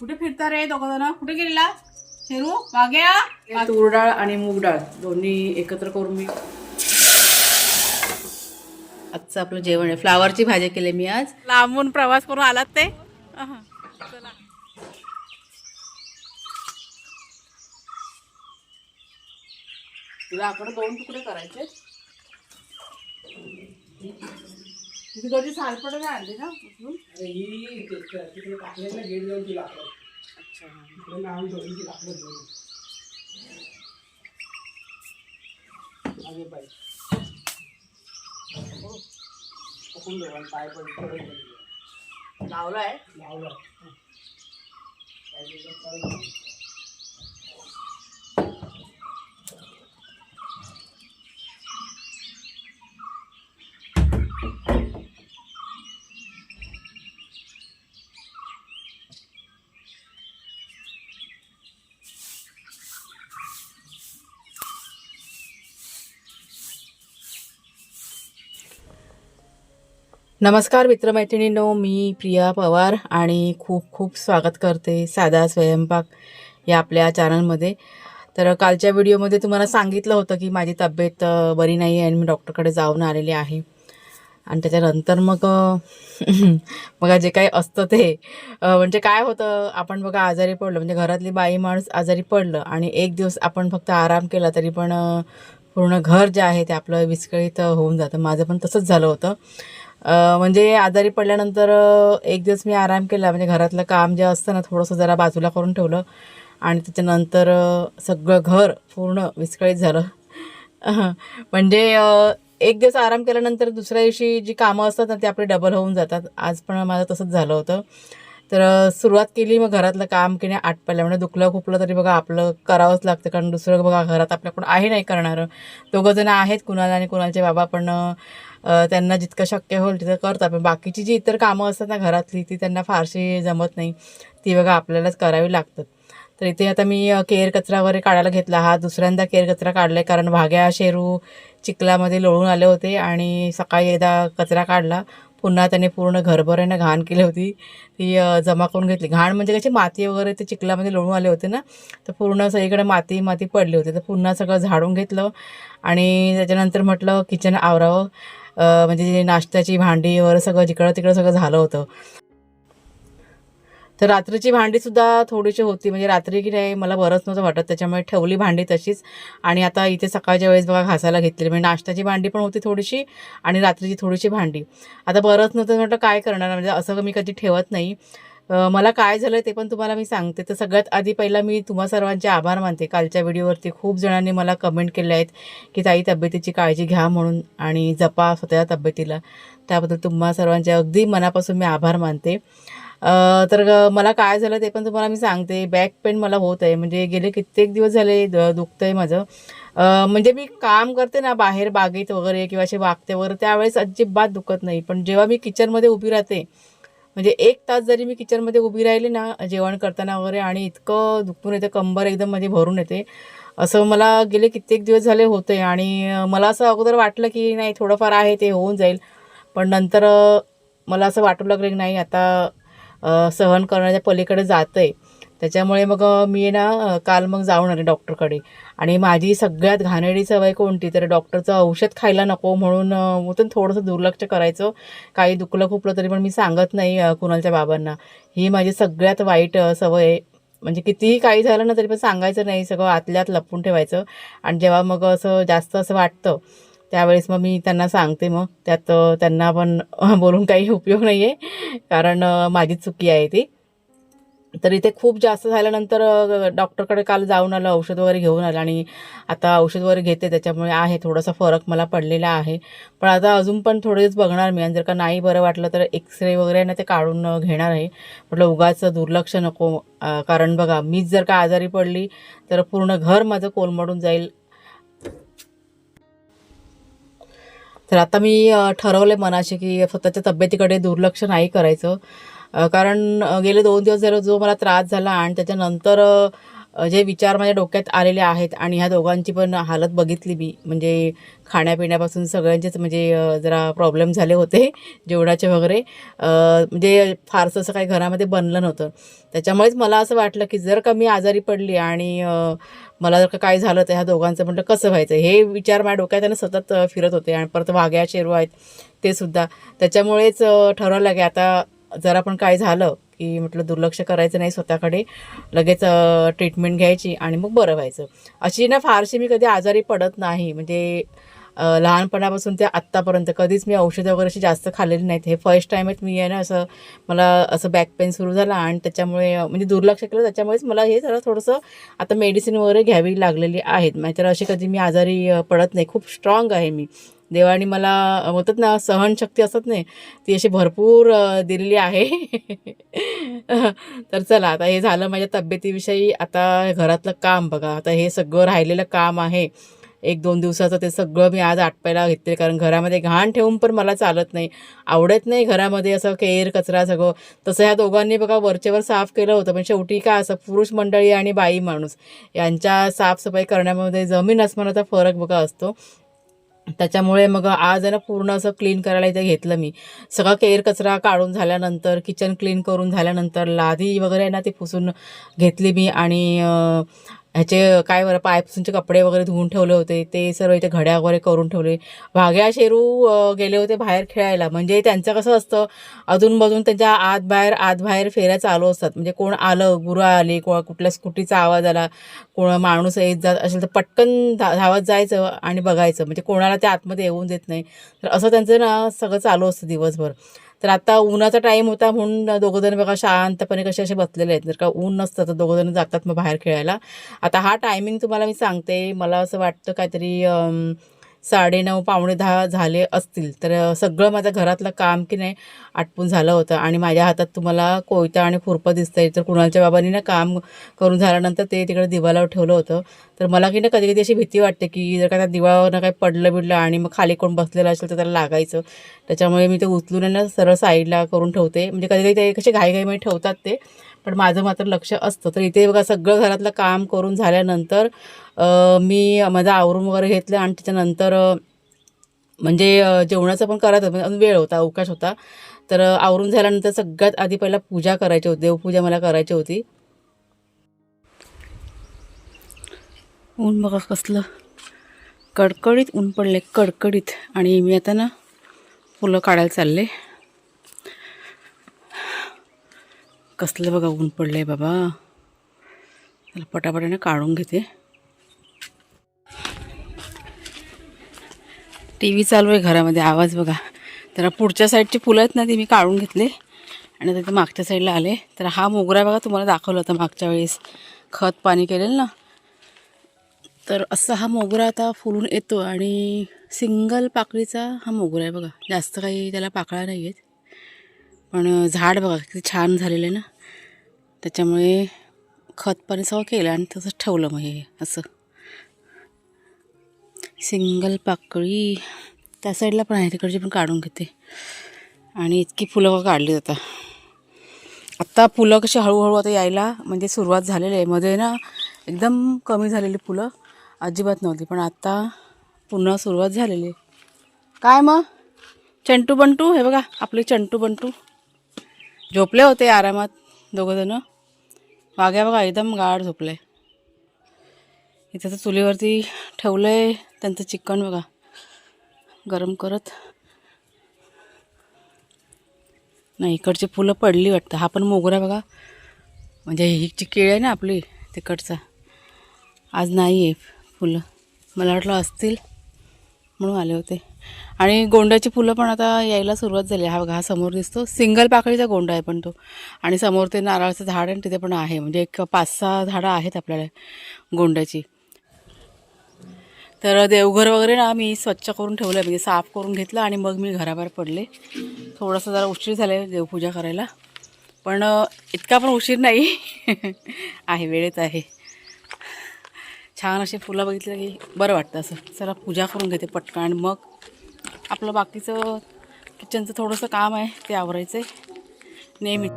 कुठे फिरता रे दोघ जण कुठे गेलेला? शेरू वाग्या तूर डाळ आणि मूग डाळ दोन्ही एकत्र करून मी आजचं आपलं जेवण आहे. फ्लावरची भाजी केली मी आज. लांबून प्रवास करून आलात ते. चला. तुला आकडे दोन तुकडे करायचे तिकडची सालपड नाही आणली ना? Bữa nào anh rồi đi đặt lên rồi. Anh như vậy. Không được anh tay bên chơi mình. Lâu rồi. Lâu rồi. Tại vì nó chơi नमस्कार मित्रमैत्रिणींनो मी प्रिया पवार आणि खूप खूप स्वागत करते साधा स्वयंपाक या आपल्या चॅनलमध्ये तर कालच्या व्हिडिओमध्ये तुम्हाला सांगितलं होतं की माझी तब्येत बरी नाही आहे आणि मी डॉक्टरकडे जाऊन आलेले आहे. आणि त्याच्यानंतर मग बघा जे काही असतं ते म्हणजे काय होतं आपण बघा आजारी पडलं म्हणजे घरातली बाई माणूस आजारी पडलं आणि एक दिवस आपण फक्त आराम केला तरी पण पूर्ण घर जे आहे ते आपलं विस्कळीत होऊन जातं. माझं पण तसंच झालं होतं. म्हणजे आजारी पडल्यानंतर एक दिवस मी आराम केला. म्हणजे घरातलं काम जे असतं ना थोडंसं जरा बाजूला करून ठेवलं. आणि त्याच्यानंतर सगळं घर पूर्ण विस्कळीत झालं. म्हणजे एक दिवस आराम केल्यानंतर दुसऱ्या दिवशी जी कामं असतात ना ते आपले डबल होऊन जातात. आज पण माझं तसंच झालं होतं. तर सुरुवात केली मग घरातलं काम केले नाही म्हणजे दुखलं खुपलं तरी बघा आपलं करावंच लागतं. कारण दुसरं बघा घरात आपल्याकडून आहे नाही करणारं. दोघंजणं आहेत कुणाला आणि कुणाचे बाबा पण त्यांना जितकं शक्य होईल तिथं करतात. पण बाकीची जी इतर कामं असतात ना घरातली ती त्यांना फारशी जमत नाही. ती बघा आपल्यालाच करावी लागतात. तर इथे आता मी केर कचरा वगैरे काढायला घेतला. हा दुसऱ्यांदा केर कचरा काढला आहे कारण भाग्या शेरू चिखलामध्ये लोळून आले होते आणि सकाळी एकदा कचरा काढला. पुन्हा त्याने पूर्ण घरभरानं घाण केली होती. ती जमा करून घेतली. घाण म्हणजे कशी माती वगैरे ते चिखलामध्ये लोळून आले होते ना? तर पूर्ण सगळीकडे माती माती पडली होती. तर पुन्हा सगळं झाडून घेतलं आणि त्याच्यानंतर म्हटलं किचन आवरावं. म्हणजे जे नाश्त्याची भांडी वगैरे सगळं जिकडं तिकडं सगळं झालं होतं. तर रात्रीची भांडीसुद्धा थोडीशी होती. म्हणजे रात्री की नाही मला बरंच नव्हतं वाटत. त्याच्यामुळे ठेवली भांडी तशीच. आणि आता इथे सकाळच्या वेळेस बघा घासायला घेतलेली. म्हणजे नाश्त्याची भांडी पण होती थोडीशी आणि रात्रीची थोडीशी भांडी. आता बरंच नव्हतं म्हटलं काय करणार? म्हणजे असं मी कधी ठेवत नाही. मला काय झालं ते पण तुम्हाला मी सांगते. तर सगळ्यात आधी पहिला मी तुम्हा सर्वांचे आभार मानते. कालच्या व्हिडिओवरती खूप जणांनी मला कमेंट केले आहेत की ताई तब्येतीची काळजी घ्या म्हणून आणि जपा स्वतःच्या तब्येतीला. त्याबद्दल तुम्हा सर्वांचे अगदी मनापासून मी आभार मानते. तर मला काय झालं ते पण तुम्हाला मी सांगते. बॅक पेन मला होत आहे. म्हणजे गेले कित्येक दिवस झाले द- आहे माझं. म्हणजे मी काम करते ना बाहेर बागेत वगैरे किंवा असे वागते वगैरे त्यावेळेस अजिबात दुखत नाही. पण जेव्हा मी किचनमध्ये उभी राहते म्हणजे एक तास जरी मी किचनमध्ये उभी राहिली ना जेवण करताना वगैरे आणि इतकं दुखून येतं कंबर एकदम मध्ये भरून येते असं मला गेले कित्येक दिवस झाले होते. आणि मला असं अगोदर वाटलं की नाही थोडंफार आहे ते होऊन जाईल. पण नंतर मला असं वाटू लागलं की नाही आता सहन करण्याच्या पलीकडे जातं आहे त्याच्यामुळे मग मी आहे ना काल मग जाऊन आले डॉक्टरकडे. आणि माझी सगळ्यात घाणेरडी सवय कोणती? तर डॉक्टरचं औषध खायला नको म्हणून मग थोडंसं दुर्लक्ष करायचं. काही दुखलं खुपलं तरी पण मी सांगत नाही कुणालच्या बाबांना. ही माझी सगळ्यात वाईट सवय. आहे म्हणजे कितीही काही झालं ना तरी पण सांगायचं नाही. सगळं आतल्यात लपून ठेवायचं. आणि जेव्हा मग असं जास्त असं वाटतं त्यावेळेस मग मी त्यांना सांगते मग. त्यात त्यांना पण बोलून काही उपयोग नाही आहे कारण माझी माझीच चुकी आहे ती. तर इथे खूप जास्त झाल्यानंतर डॉक्टरकडे काल जाऊन आलं औषध वगैरे घेऊन आलं. आणि आता औषध वगैरे घेते त्याच्यामुळे आहे थोडासा फरक मला पडलेला आहे. पण आता अजून पण थोडेच बघणार मी. आणि जर का नाही बरं वाटलं तर एक्सरे वगैरे ना ते काढून घेणार आहे. म्हटलं उगाच दुर्लक्ष नको. कारण बघा मीच जर का आजारी पडली तर पूर्ण घर माझं कोलमडून जाईल. तर आता मी ठरवलं आहे मनाशी की स्वतःच्या तब्येतीकडे दुर्लक्ष नाही करायचं. कारण गेले दोन दिवस झालं जो मला त्रास झाला आणि त्याच्यानंतर जे विचार माझ्या डोक्यात आलेले आहेत आणि ह्या दोघांची पण हालत बघितली मी म्हणजे खाण्यापिण्यापासून सगळ्यांचेच म्हणजे जरा प्रॉब्लेम झाले होते जेवणाचे वगैरे. म्हणजे फारसं असं काही घरामध्ये बनलं नव्हतं. त्याच्यामुळेच मला असं वाटलं की जर का मी आजारी पडली आणि मला जर का काय झालं तर ह्या दोघांचं म्हटलं कसं व्हायचं? हे विचार माझ्या डोक्यात त्यांना सतत फिरत होते आणि परत वाघ्या शेरू आहेत ते सुद्धा. त्याच्यामुळेच ठरवलं की आता जरा पण काय झालं की म्हटलं दुर्लक्ष करायचं नाही स्वतःकडे लगेच ट्रीटमेंट घ्यायची आणि मग बरं व्हायचं. अशी ना फारशी मी कधी आजारी पडत नाही. म्हणजे लहानपणापासून ते आत्तापर्यंत कधीच मी औषधं वगैरे अशी जास्त खाल्लेली नाहीत. हे फर्स्ट टाईमच मी आहे ना असं मला असं बॅक पेन सुरू झाला आणि त्याच्यामुळे म्हणजे दुर्लक्ष केलं. त्याच्यामुळेच मला हे जरा थोडंसं आता मेडिसिन वगैरे घ्यावी लागलेली आहेत. नाहीतर अशी कधी मी आजारी पडत नाही. खूप स्ट्रॉंग आहे मी. देवाने मला होतात म्हणतात ना सहनशक्ती असत नाही. ती अशी भरपूर दिलेली आहे. तर चला आता हे झालं माझ्या तब्येतीविषयी. आता घरातलं काम बघा. आता हे सगळं राहिलेलं काम आहे. एक दोन दिवसाचं ते सगळं मी आज आटपायला घेतले. कारण घरामध्ये घाण ठेवून पण मला चालत नाही. आवडत नाही घरामध्ये असं केर कचरा सगळं. तसं ह्या दोघांनी बघा वरचेवर साफ केलं होतं. पण शेवटी काय असं पुरुष मंडळी आणि बाई माणूस. यांच्या साफसफाई करण्यामध्ये जमीन अस्मानाचा फरक बघा असतो. त्याच्यामुळे मग आज आहे ना पूर्ण असं क्लीन करायला इथे घेतलं मी. सगळा केर कचरा काढून झाल्यानंतर किचन क्लीन करून झाल्यानंतर लादी वगैरे आहे ना ती पुसून घेतली मी. आणि ह्याचे काय बरं पायपासूनचे कपडे वगैरे धुवून ठेवले होते ते सर्व इथे घड्या वगैरे करून ठेवले. भाग्या शेरू गेले होते बाहेर खेळायला. म्हणजे त्यांचं कसं असतं अधूनमधून त्यांच्या आत बाहेर आत बाहेर फेऱ्या चालू असतात. म्हणजे कोण आलं गुरं आली कोण कुठल्या स्कूटीचा आवाज आला कोण माणूस येत जात असेल तर पटकन धा धावत जायचं आणि बघायचं. म्हणजे कोणाला ते आतमध्ये येऊन देत नाही. तर असं त्यांचं ना सगळं चालू असतं दिवसभर. तर आता उन्हाचा टाईम होता म्हणून दोघंजण बघा शांतपणे कसे असे बसलेले आहेत. जर का ऊन नसतं तर दोघंजण जातात मग बाहेर खेळायला. आता हा टायमिंग तुम्हाला मी सांगते. मला असं वाटतं काहीतरी साडेनऊ पावणे दहा झाले असतील. तर सगळं माझं घरातलं काम की नाही आटपून झालं होतं. आणि माझ्या हातात तुम्हाला कोयता आणि खुरपं दिसतंय. तर कुणालच्या बाबांनी ना काम करून झाल्यानंतर ते तिकडे दिवालावर ठेवलं होतं. तर मला की ना कधी कधी अशी भीती वाटते की जर का त्या दिवाळावरनं काही पडलं बिडलं आणि मग खाली कोण बसलेलं असेल तर त्याला लागायचं. त्याच्यामुळे मी ते उचलून ना सरळ साईडला करून ठेवते. म्हणजे कधी कधी ते कसे घाईघाईमध्ये ठेवतात ते. पण माझं मात्र लक्ष असतं. तर इथे बघा सगळं घरातलं काम करून झाल्यानंतर मी माझं आवरून वगैरे घेतलं आणि त्याच्यानंतर म्हणजे जेवणाचं पण करायचं होतं, म्हणजे अजून वेळ होता अवकाश होता. तर आवरून झाल्यानंतर सगळ्यात आधी पहिला पूजा करायची होती. देवपूजा मला करायची होती. ऊन बघा कसलं. कडकडीत ऊन पडले कडकडीत. आणि मी आता ना फुलं काढायला चालले. कसलं बघा ऊन पडलं आहे बाबा. त्याला पटापटाने काढून घेते. टी व्ही चालू आहे घरामध्ये आवाज बघा. तर पुढच्या साईडची फुलं आहेत ना ती मी काढून घेतले. आणि आता ते मागच्या साईडला आले. तर हा मोगरा बघा तुम्हाला दाखवला होता मागच्या वेळेस. खत पाणी केलेलं ना. तर असा हा मोगरा आता फुलून येतो आणि सिंगल पाकळीचा हा मोगरा आहे बघा. जास्त काही त्याला पाकळ्या नाही आहेत पण झाड बघा किती छान झालेलं आहे ना. त्याच्यामुळे खत पाणी सगळं केलं आणि तसंच ठेवलं मग हे असं. सिंगल पाकळी त्या साईडला पण आहे तिकडची पण काढून घेते. आणि इतकी फुलं काढली जातात आत्ता फुलं कशी हळूहळू आता यायला म्हणजे सुरुवात झालेली आहे. मध्ये ना एकदम कमी झालेली फुलं अजिबात नव्हती पण आत्ता पुन्हा सुरुवात झालेली आहे. काय मग? चंटू बंटू हे बघा आपले चंटू बंटू. झोपले होते आरामात दोघंजणं वाघ्या बघा एकदम गाढ झोपले. इथं तर चुलीवरती ठेवलं आहे त्यांचं चिकन बघा. गरम करत. नाही इकडची फुलं पडली वाटतं. हा पण मोगरा बघा. म्हणजे ही जी केळी आहे ना आपली तिकडचा. आज नाही आहे फुलं. मला वाटलं असतील म्हणून आले होते. आणि गोंड्याची फुलं पण आता यायला सुरुवात झाली हा बघा हा समोर दिसतो. सिंगल पाकळीचा गोंडा आहे पण तो. आणि समोर ते नारळाचं झाड आणि तिथे पण आहे. म्हणजे एक पाच सहा झाडं आहेत आपल्याला गोंड्याची. तर देवघर वगैरे ना मी स्वच्छ करून ठेवलं म्हणजे साफ करून घेतलं आणि मग मी घराबाहेर पडले. थोडंसं जरा उशीर झालं देवपूजा करायला. पण इतका पण उशीर नाही. आहे वेळेत आहे. छान अशी फुलं बघितलं की बरं वाटतं असं. चला पूजा करून घेते पटकन आणि मग आपलं बाकीचं किचनचं थोडंसं काम आहे ते आवरायचं आहे नेहमी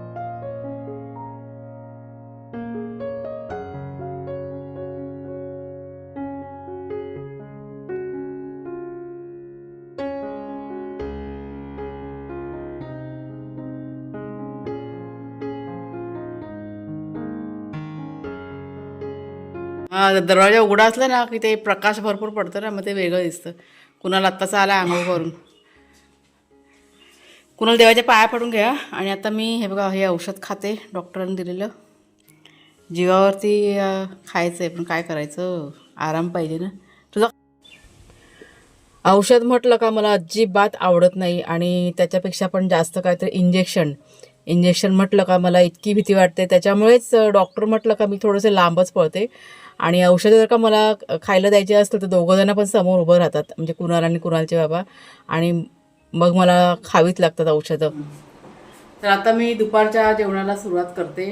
दरवाजा उघडा असला ना की ते प्रकाश भरपूर पडतो ना मग ते वेगळं दिसतं. कुणाला आत्ताच आला आंघोळ करून. कुणाला देवाच्या पाया पडून घ्या. आणि आता मी हे बघा हे औषध खाते डॉक्टरांनी दिलेलं. जीवावरती खायचं आहे पण काय करायचं? आराम पाहिजे ना. तुझा औषध म्हटलं का मला अजिबात आवडत नाही. आणि त्याच्यापेक्षा पण जास्त काहीतरी इंजेक्शन इंजेक्शन म्हटलं का मला इतकी भीती वाटते. त्याच्यामुळेच डॉक्टर म्हटलं का मी थोडंसं लांबच पळते. आणि औषधं जर का मला खायला द्यायचे असतील तर दोघंजणं पण समोर उभं राहतात. म्हणजे कुणाल आणि कुणालचे बाबा. आणि मग मला खावीच लागतात औषधं. तर आता मी दुपारच्या जेवणाला सुरुवात करते.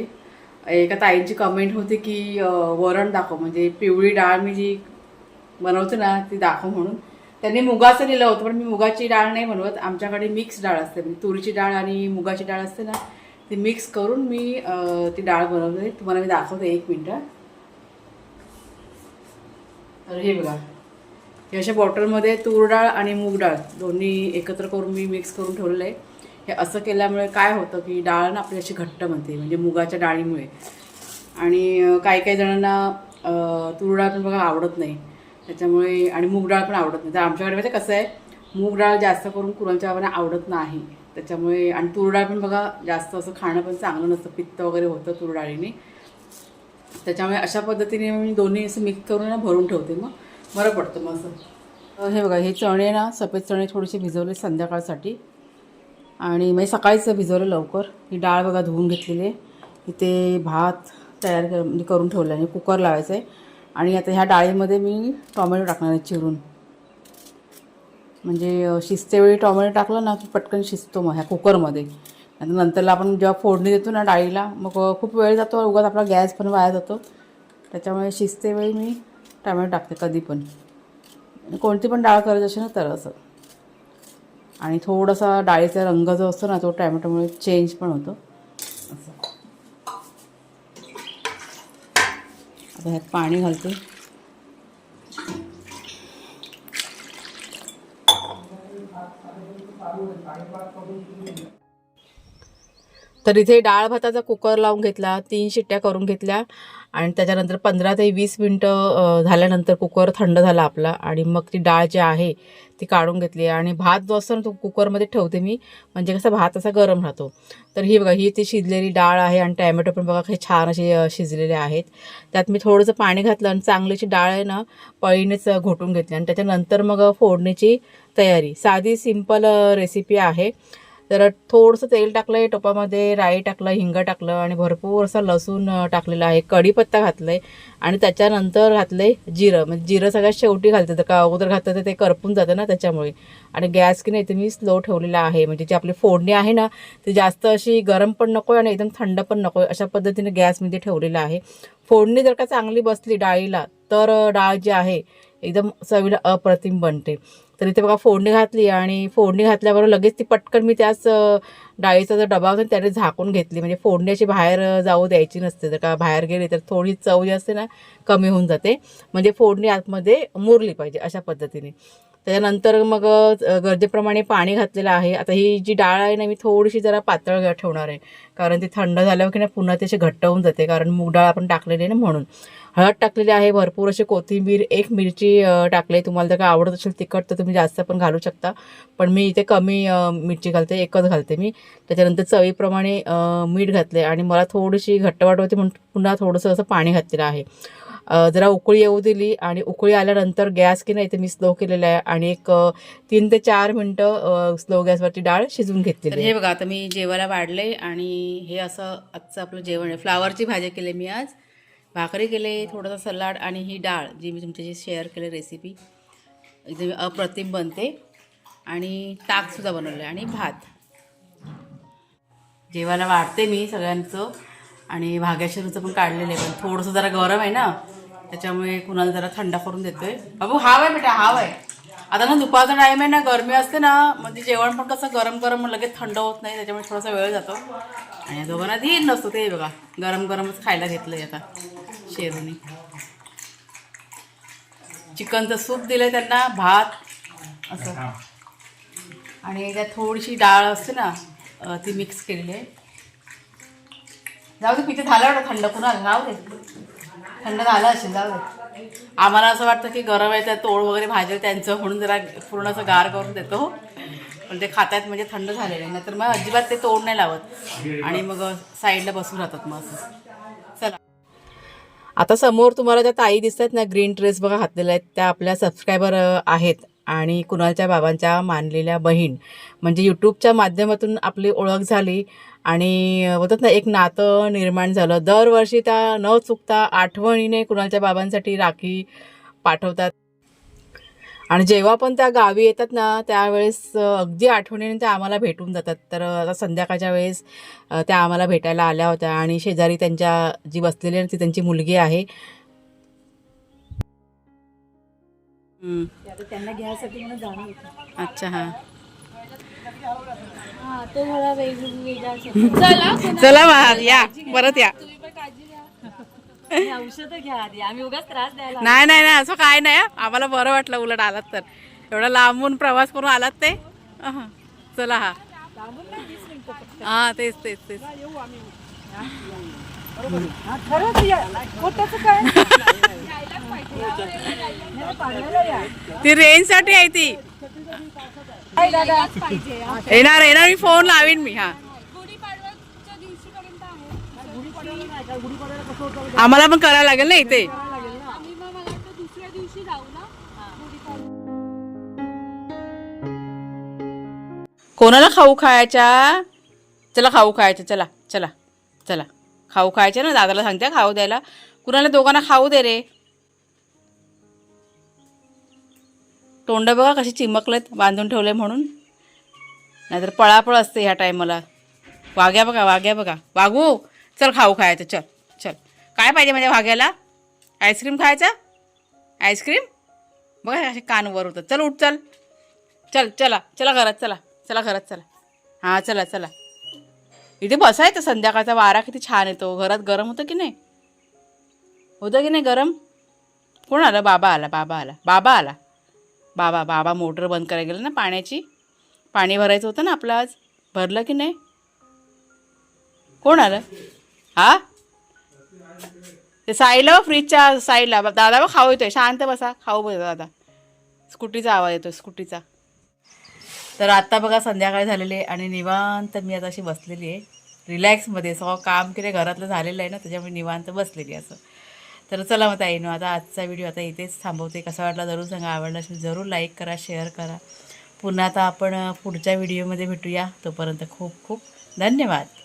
एका ताईंची कमेंट होती की वरण दाखव. म्हणजे पिवळी डाळ मी जी बनवते ना ती दाखव म्हणून. त्यांनी मुगाचं लिहिलं होतं पण मी मुगाची डाळ नाही बनवत. आमच्याकडे मिक्स डाळ असते. म्हणजे तुरीची डाळ आणि मुगाची डाळ असते ना ती मिक्स करून मी ती डाळ बनवते. तुम्हाला मी दाखवते एक मिनटं. तर हे बघा. हे अशा बॉटलमध्ये तूर डाळ आणि मूग डाळ दोन्ही एकत्र करून मी मिक्स करून ठेवलेलं आहे. हे असं केल्यामुळे काय होतं की डाळ ना आपली अशी घट्ट बनते म्हणजे मुगाच्या डाळीमुळे. आणि काही काही जणांना तुरडाळ तूर डाळ पण बघा आवडत नाही. त्याच्यामुळे आणि मूग डाळ पण आवडत नाही. तर आमच्याकडे म्हणजे कसं आहे मूग डाळ जास्त करून कुरांच्या बाबांना आवडत नाही. त्याच्यामुळे आणि तूर डाळ पण बघा जास्त असं खाणं पण चांगलं नसतं. पित्त वगैरे होतं तूर डाळीने. त्याच्यामुळे अशा पद्धतीने मी दोन्ही असं मिक्स करून ना भरून ठेवते मग. बरं पडतं मग असं. हे बघा हे चणे ना सफेद चणे थोडेसे भिजवले संध्याकाळसाठी. आणि मी सकाळीच भिजवलं लवकर. ही डाळ बघा धुवून घेतलेली आहे. इथे भात तयार कर म्हणजे करून ठेवला आहे. कुकर लावायचं आहे. आणि आता ह्या डाळीमध्ये मी टॉमॅटो टाकणार आहे चिरून. म्हणजे शिजतेवेळी टॉमॅटो टाकलं ना की पटकन शिजतो मग ह्या कुकरमध्ये. आणि नंतरला आपण जेव्हा फोडणी देतो ना डाळीला मग खूप वेळ जातो. उगाच आपला गॅस पण वाया जातो. त्याच्यामुळे शिजते वेळी मी टॅमॅटो टाकते कधी पण. कोणती पण डाळ करत असेल ना तर असं. आणि थोडासा डाळीचा रंग जो असतो ना तो टॅमॅटोमुळे चेंज पण होतो. असं. आता ह्यात पाणी घालते. तर इथे डाळ भाताचा कुकर लावून घेतला तीन शिट्ट्या करून घेतल्या आणि त्याच्यानंतर पंधरा ते वीस मिनटं झाल्यानंतर कुकर थंड झाला आपला आणि मग ती डाळ जी आहे ती काढून घेतली आणि भात जो असतो ना तो कुकरमध्ये ठेवते मी म्हणजे कसा भात असा गरम राहतो. तर ही बघा ही ती शिजलेली डाळ आहे आणि टॅमॅटो पण बघा काही छान असे शिजलेले आहेत. त्यात मी थोडंसं पाणी घातलं आणि चांगलीची डाळ आहे ना पळीनेच घोटून घेतली आणि त्याच्यानंतर मग फोडणीची तयारी. साधी सिंपल रेसिपी आहे. तर थोडंसं तेल टाकलं आहे टोपामध्ये राई टाकलं हिंग टाकलं आणि भरपूर असा लसूण टाकलेला आहे. कढीपत्ता घातलं आहे आणि त्याच्यानंतर घातलं आहे जिरं. म्हणजे जिरं सगळ्यात शेवटी घालते. तर का अगोदर घातलं तर ते करपून जातं ना त्याच्यामुळे. आणि गॅस की नाही ते मी स्लो ठेवलेला आहे. म्हणजे जी आपली फोडणी आहे ना ती जास्त अशी गरम पण नको आणि एकदम थंड पण नको अशा पद्धतीने गॅसमध्ये ठेवलेला ठेवलेलं आहे. फोडणी जर का चांगली बसली डाळीला तर डाळ जी आहे एकदम चवीला अप्रतिम बनते. तर इथे बघा फोडणी घातली आणि फोडणी घातल्याबरोबर लगेच ती पटकन मी त्याच डाळीचा जो डबा होता त्याने झाकून घेतली. म्हणजे फोडणी अशी बाहेर जाऊ द्यायची नसते. जर का बाहेर गेली तर थोडी चव जी असते ना कमी होऊन जाते. म्हणजे फोडणी आतमध्ये मुरली पाहिजे अशा पद्धतीने. त्याच्यानंतर मग गरजेप्रमाणे पाणी घातलेलं आहे. आता ही जी डाळ आहे ना मी थोडीशी जरा पातळ ठेवणार आहे. कारण ती थंड झाल्यावर की नाही पुन्हा ती अशी घट्ट होऊन जाते. कारण मूग डाळ आपण टाकलेली आहे ना म्हणून. हळद टाकलेली आहे भरपूर अशी कोथिंबीर एक मिरची टाकली. तुम्हाला जर का आवडत असेल तिखट तर तुम्ही जास्त पण घालू शकता. पण मी इथे कमी मिरची घालते एकच घालते मी. त्याच्यानंतर चवीप्रमाणे मीठ घातले आणि मला थोडीशी घट्टवाट होती म्हणून पुन्हा थोडंसं असं पाणी घातलेलं आहे. जरा उकळी येऊ दिली आणि उकळी आल्यानंतर गॅस की नाही ते मी स्लो केलेला आहे आणि एक तीन ते चार मिनटं स्लो गॅसवरती डाळ शिजवून घेतली हे बघा आता मी जेवायला वाढले आणि हे असं आजचं आपलं जेवण आहे. फ्लावरची भाजी केली मी आज. भाकरी केले थोडासा सलाड आणि ही डाळ जी मी तुमच्याशी शेअर केली रेसिपी एकदम अप्रतिम बनते. आणि ताकसुद्धा बनवलं आहे आणि भात. जेवायला वाढते मी सगळ्यांचं. आणि भाग्याशरूचं पण काढलेलं आहे पण थोडंसं जरा गरम आहे ना त्याच्यामुळे कुणाला जरा थंड करून देतोय. बाबू हाव आहे बेटा हाव आहे. आता ना दुपारचा टाईम आहे ना गरमी असते ना म्हणजे जेवण पण कसं गरम गरम लगेच थंड होत नाही त्याच्यामुळे थोडासा वेळ जातो. आणि दोघांना धीर नसतो ते बघा गरम गरमच खायला घेतलंय आता. शेरूनी. चिकनचं सूप दिलंय त्यांना भात असं. आणि त्यात थोडीशी डाळ असते ना ती मिक्स केलेली आहे. जाऊ दे पिथे झालं एवढं थंड. पुन्हा राहू दे. थंड झालं असेल जाऊ दे. आम्हाला असं वाटतं की गरम आहे तर तोड वगैरे भाजेल त्यांचं म्हणून जरा पूर्ण असं गार करून देतो. पण ते खातात म्हणजे थंड झालेलं आहे. नाहीतर मग अजिबात ते तोड नाही लावत. आणि मग साईडला बसून राहतात मग असं. आता समोर तुम्हाला ज्या ताई दिसत आहेत ना ग्रीन ड्रेस बघा घातलेल्या आहेत त्या आपल्या सबस्क्रायबर आहेत. आणि कुणालच्या बाबांच्या मानलेल्या बहीण. म्हणजे यूट्यूबच्या माध्यमातून आपली ओळख झाली आणि बोलतात ना एक नातं निर्माण झालं. दरवर्षी त्या न चुकता आठवणीने कुणालच्या बाबांसाठी राखी पाठवतात. आणि जेव्हा पण त्या गावी येतात ना त्यावेळेस अगदी आठवणीने त्या आम्हाला भेटून जातात. तर आता संध्याकाळच्या वेळेस त्या आम्हाला भेटायला आल्या होत्या आणि शेजारी त्यांच्या जी बसलेली आहे ती त्यांची मुलगी आहे. हम्म. त्यांना घ्यायसाठी म्हणून जाणं होतं. अच्छा हां. हा चला चला या. परत या. औषध घ्या आधी. आम्ही उगाच त्रास द्यायला नाही नाही नाही असं काय नाही. आम्हाला बरं वाटलं उलट आलात तर. एवढा लांबून प्रवास करून आलात ते? अहं. चला हा. हा तेच तेच तेच. खरंच या. खोटंच काय? ती रेंजसाठी आहे ती. येणार येणार मी फोन लावीन मी हा. आम्हाला पण करावं लागेल ना इथे. कोणाला खाऊ खायच्या? चला खाऊ खायच्या चला चला चला. खाऊ खायच्या ना दादाला सांगते खाऊ द्यायला. कुणाला दोघांना खाऊ दे रे. तोंड बघा कशी चिमकलेत बांधून ठेवले म्हणून. नाहीतर पळापळ असते ह्या टायमाला वाघ्या बघा वाघ्या बघा. वाघू चल खाऊ खायचं चल चल. काय पाहिजे माझ्या भाग्याला? आईस्क्रीम खायचा? आईस्क्रीम बघा असे कानवर होतं चल उठ चल. चल चला. चला घरात चला. चला घरात चला. हां चला चला. इथे बसायचं संध्याकाळचा वारा किती छान येतो. घरात गरम होतं की नाही? होतं की नाही गरम? कोण आलं? बाबा आला बाबा आला. बाबा आला. बाबा बाबा मोटर बंद करायला गेलं ना पाण्याची? पाणी भरायचं होतं ना आपलं आज? भरलं की नाही? कोण आलं? हा? ते साईला फ्रीजच्या साईडला. दादा बघ खाऊ येतोय. शांत बसा. खाऊ बघ दादा. स्कूटीचा आवाज येतोय स्कूटीचा. तर आत्ता बघा संध्याकाळ झालेली आहे आणि निवांत मी आता अशी बसलेली आहे. रिलॅक्समध्ये सगळं काम केले घरातलं झालेलं आहे ना त्याच्यामुळे निवांत बसलेली असं. तर चला मग ताईनो आता आजचा व्हिडिओ आता इथेच थांबवते. कसा वाटला जरूर सांगा. आवडला असेल जरूर लाईक करा शेअर करा. पुन्हा आता आपण पुढच्या व्हिडिओमध्ये भेटूया. तोपर्यंत खूप खूप धन्यवाद.